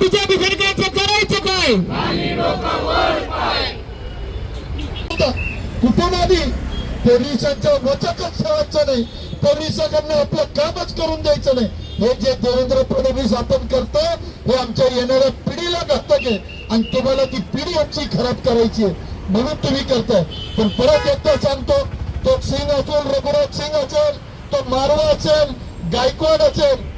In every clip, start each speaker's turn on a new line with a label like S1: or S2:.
S1: अरे विसर्गाचं करायचं काय?
S2: कुटुंबानी पोलिसांच्या वचकच ठेवायचं नाही. पोलिसांकडनं आपलं कामच करून द्यायचं नाही. हे जे देवेंद्र फडणवीस आपण करतो हे आमच्या येणाऱ्या पिढीला घातक आहे. आणि तुम्हाला ती पिढी आमची खराब करायची आहे. म्हणून तुम्ही करताय. पण परत एकदा सांगतो तो सिंग असेल रघुराज सिंग असेल तो मारवा असेल गायकवाड असेल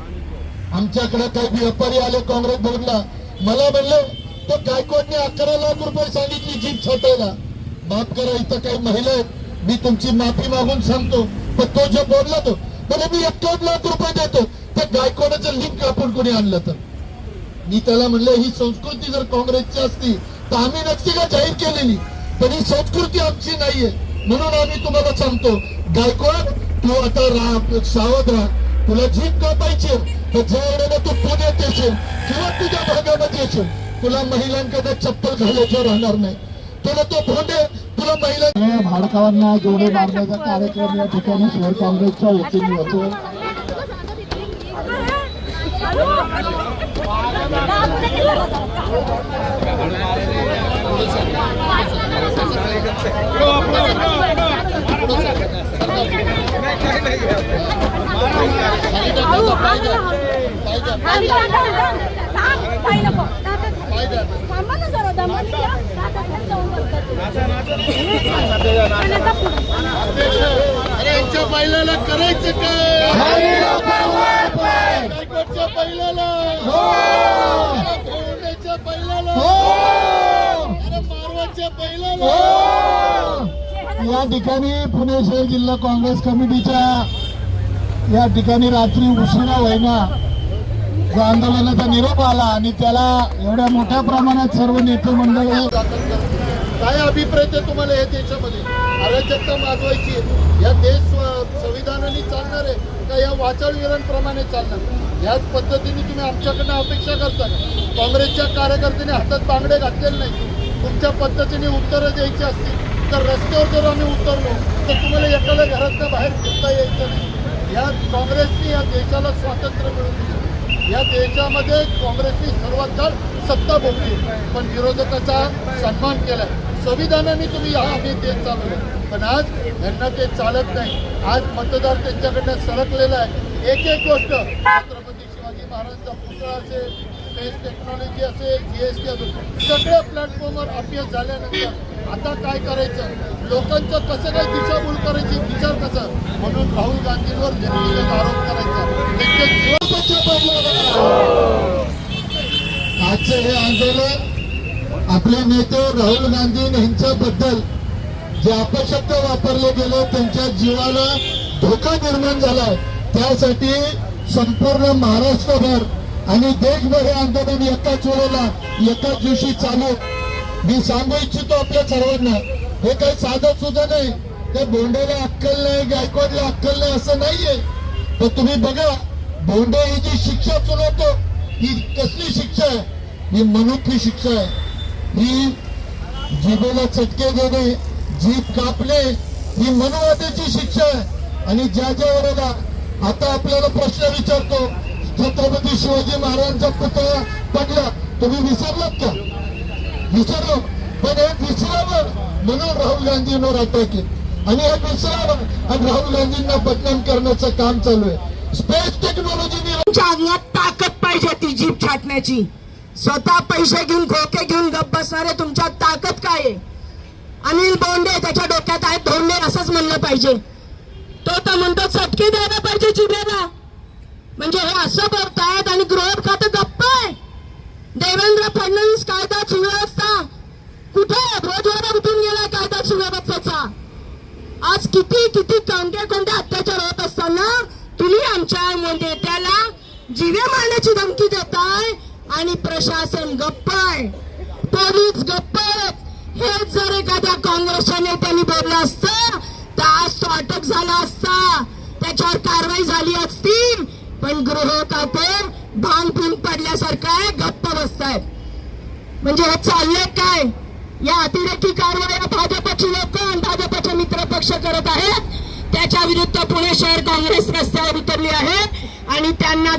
S2: आमच्याकडे काही व्यापारी आले काँग्रेस भवनला मला म्हणलं तो गायकवाडने अकरा लाख रुपये सांगितली जीप छाटायला माफ करा इथं काही महिला आहेत. मी तुमची माफी मागून सांगतो. पण तो जो बोलला तो म्हणजे मी एकावन्न लाख रुपये देतो. त्या गायकवाडाचं लिंक आपण कोणी आणलं तर? मी त्याला म्हणलं ही संस्कृती जर काँग्रेसची असती तर आम्ही नक्की का जाहीर केलेली? पण ही संस्कृती आमची नाहीये. म्हणून आम्ही तुम्हाला सांगतो गायकवाड तू आता राहा सावध राहा. तुला जीप कापायची तर ज्या वेळेला तू पुण्यात येशील किंवा तुझ्या भागामध्ये येशील. तुला महिलांकडे चप्पल घालायचं राहणार नाही. तुला तो भोंडे तुला महिला भाडकावांना जोडे मारण्याचा कार्यक्रम या ठिकाणी शहर काँग्रेसच्या वतीने होतो. यांच्या बैलाला करायचं काय गायकवाडच्या बैलाला बैलाला मारवाच्या बैलाला या ठिकाणी पुणे शहर जिल्हा काँग्रेस कमिटीच्या या ठिकाणी रात्री उशिरा होईना जो आंदोलनाचा निरोप आला आणि त्याला एवढ्या मोठ्या प्रमाणात सर्व नेते मंडळ काय अभिप्राय आहे तुम्हाला या देशामध्ये? अराजकता माजवायची या देश संविधानाने चालणार आहे का या वाचाळवीरांप्रमाणे चालणार? याच पद्धतीने तुम्ही आमच्याकडनं अपेक्षा करता काँग्रेसच्या कार्यकर्त्यांनी हातात बांगडे घातलेले नाही तुमच्या पद्धतीने उत्तरं द्यायची असतील तर रस्त्यावर जर आम्ही उतरलो तर तुम्हाला एकाला घरातनं बाहेर फिरता यायचं नाही. या काँग्रेसने या देशाला स्वातंत्र्य मिळवून दिलं. या देशामध्ये काँग्रेसने सर्वात जास्त सत्ता भोगली. पण विरोधकाचा सन्मान केलाय. संविधानाने तुम्ही हा आम्ही देश चालवलं पण आज यांना ते चालत नाही. आज मतदार त्यांच्याकडनं सरकलेला आहे. एक एक गोष्ट छत्रपती शिवाजी महाराजांचा पुतळा असेल स्पेस टेक्नॉलॉजी असेल जी एस टी असेल सगळ्या प्लॅटफॉर्मवर अपयश झाल्यानंतर आता काय करायचं? लोकांचं कसं काय दिशाभूल करायची? विचार कसा? म्हणून राहुल गांधींवर व्यक्तिगत आरोप करायचा. त्यांच्या जीवाच्या आजचं हे आंदोलन आपले नेते राहुल गांधी यांच्याबद्दल जे अपशब्द वापरले गेले त्यांच्या जीवाला धोका निर्माण झाला त्यासाठी संपूर्ण महाराष्ट्रभर आणि देशभर हे आंदोलन एकाच वेळेला एकाच दिवशी चालू. मी सांगू इच्छितो आपल्या सर्वांना हे काही साधं सुद्धा नाही. ते बोंडेला अक्कल नाही गायकवाडला अक्कल नाही असं नाहीये. तर तुम्ही बघा बोंडे ही जी शिक्षा चुनवतो ही कसली शिक्षा आहे? ही मनुखी शिक्षा आहे. ही जिभेला चटके देणे जीभ कापणे ही मनुवादाची शिक्षा आहे. आणि ज्या ज्या वेळेला आता आपल्याला प्रश्न विचारतो छत्रपती शिवाजी महाराजांचा पुतळा पडला तुम्ही विसरलात का? विसरलो. पण हे विसरावं म्हणून राहुल गांधींवर अटॅक आहे. आणि हे विसरावं आणि राहुल गांधींना बदनाम करण्याचं काम चालू आहे. स्पेस टेक्नॉलॉजी
S3: तुमच्या अंगात ताकद पाहिजे ती जीप छाटण्याची. स्वतः पैसे घेऊन खोके घेऊन गप बसणारे तुमच्या ताकद काय आहे? अनिल बोंडे त्याच्या डोक्यात आहेत धोरणे असंच म्हणलं पाहिजे. तो तर म्हणतो चटकी द्यायला पाहिजे जिभेला. म्हणजे हे असं करतात आणि गृह खातं गप्प आहे देवेंद्र फडणवीस कायदा सुव्यवस्था कुठे? भोजवाला उठून गेला कायदा सुव्यवस्थेचा. आज किती किती कोणत्या कोणत्या अत्याचार होत असताना तुम्ही आमच्या नेत्याला जीवे मारण्याची धमकी देताय आणि प्रशासन गप्प आहे. पोलीस गप्प आहेत. हेच जर एखाद्या काँग्रेसच्या नेत्याने बोललं असतं तर आज तो अटक झाला असता. त्याच्यावर कारवाई झाली असती. पण गृह खाते भांग पिऊन पडल्यासारखं आहे गप्प बसतायत म्हणजे हे चाललंय काय? या अतिरेकी कारवाया भाजपची लोक आणि भाजपचे मित्र पक्ष करत आहेत. त्याच्या विरुद्ध पुणे शहर काँग्रेस रस्त्यावर उतरली आहे आणि त्यांना